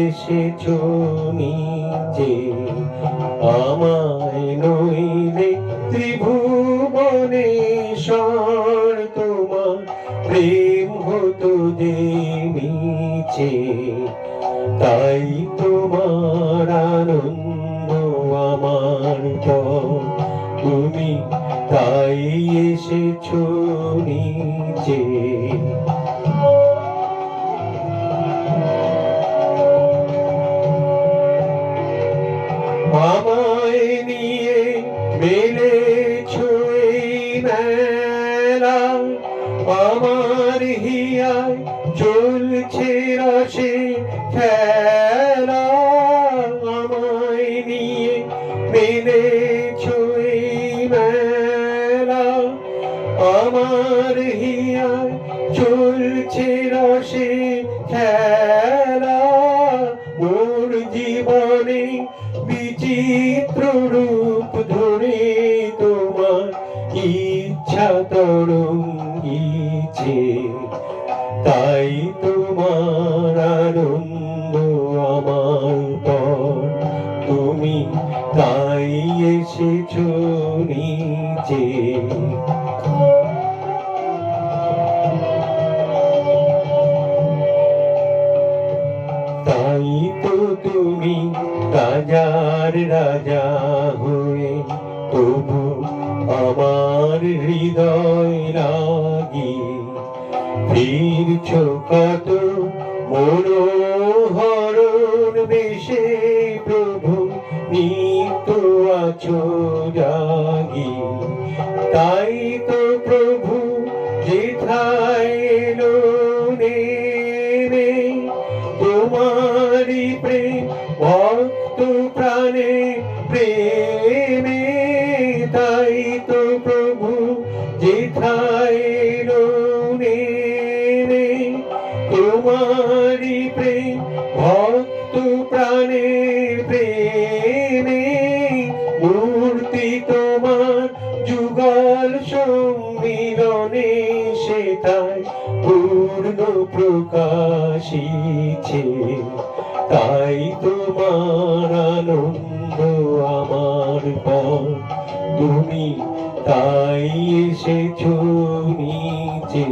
এসেছ নিজে। আমায় নইলে ত্রিভুবনে স্বর তোমার প্রেম হতো যে নিচে তাই তোমার আনন্দ আমার তুমি তাই এসেছ নিজে। আমায় নিয়ে মেলেছ এই মেলা আমার হিয়ায় চলছে রসে খেলা। আমায় নিয়ে মেলা আমার হিয়ায় চলছে রসে খেলা। মোর জীবনে বিচিত্র রূপ ধরে তোমার ইচ্ছা তরঙ্গিছে। তাই তোমার আনন্দ আমার পর। তুমি তাই এসেছ নিচে। তাই তো তুমি রাজার রাজা হয়ে তবু আমার হৃদয় লাগি ফিরছ কত মনোহরণ বেশে প্রভু নিত্য আছো জাগি। তাই তো প্রভু যেথায় এলো নেমে তোমারি প্রেম নেমে তোমারি প্রেম, ভক্ত প্রাণে প্রেমে, মূর্তি তোমার যুগল সম্মিলনে সেটাই পূর্ণ প্রকাশিছে। তাই তোমার আনন্দ আমার পর, তুমি তাই এসেছ নিচে।